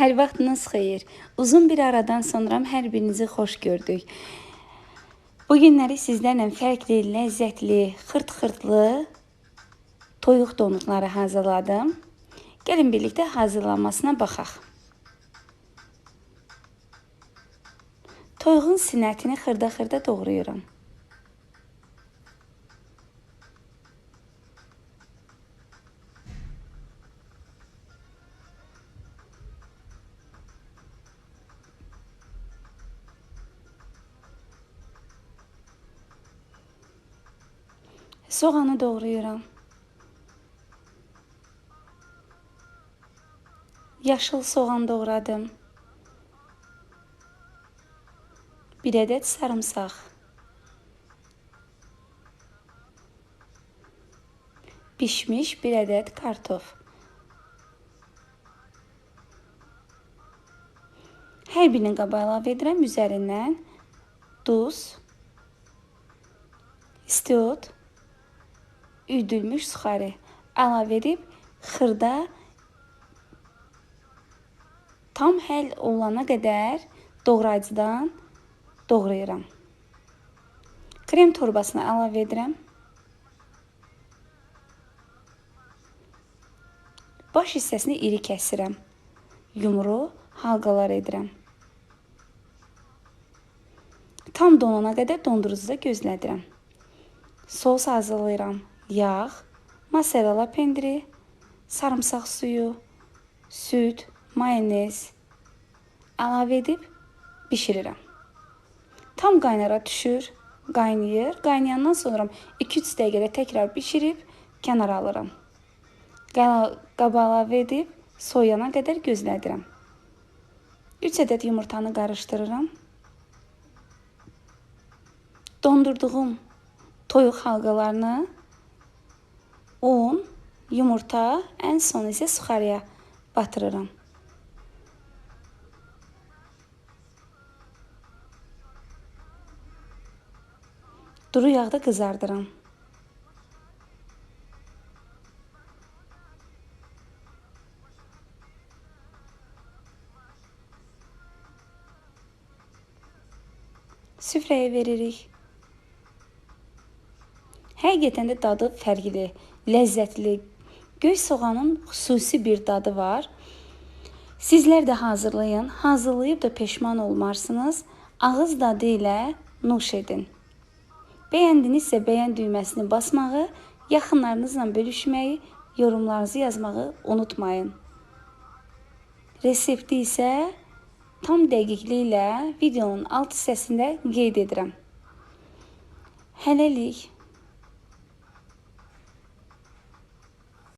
Hər vaxtınız xeyir. Uzun bir aradan sonra hər birinizi xoş gördük. Bu günləri sizlərlə fərqli, ləzzətli, xırt-xırtlı toyuq donuqları hazırladım. Gəlin birlikdə hazırlanmasına baxaq. Toyuğun sinətini xırda-xırda doğrayıram. Soğanı doğrayıram. Yaşıl soğan doğradım. Bir ədəd sarımsaq. Pişmiş bir ədəd kartof. Hər birini qaba əlavə edirəm. Üzərindən duz, istiot, üdülmüş suxarı əlavə edib xırda tam həll olana qədər doğrayıcıdan doğrayıram. Krem torbasına əlavə edirəm. Baş hissəsini iri kəsirəm. Yumru halqalar edirəm. Tam donana qədər dondurucuda gözlədirəm. Sos hazırlayıram yağ, mozzarella pendiri, sarımsaq suyu, süd, mayonez əlavə edib bişirirəm. Tam qaynara düşür, qaynayır. Qaynayandan sonra 2-3 dəqiqədə təkrar bişirib kənara alıram. Qaba əlavə edib soyana qədər gözlədirəm. 3 ədəd yumurtanı qarışdırıram. Dondurduğum toyuq halqalarını un, yumurta, en son ise suxarıya batırıram. Duru yağda qızardıram. Süfrəyə veririk. Həqiqətən də dadı fərqli, ləzzətli. Göy soğanın xüsusi bir dadı var. Sizlər də hazırlayın. Hazırlayıb da peşman olmarsınız. Ağız dadı ilə nuş edin. Bəyəndinizsə bəyən düyməsini basmağı, yaxınlarınızla bölüşməyi, yorumlarınızı yazmağı unutmayın. Resepti isə tam dəqiqliklə videonun alt hissəsində qeyd edirəm. Hələlik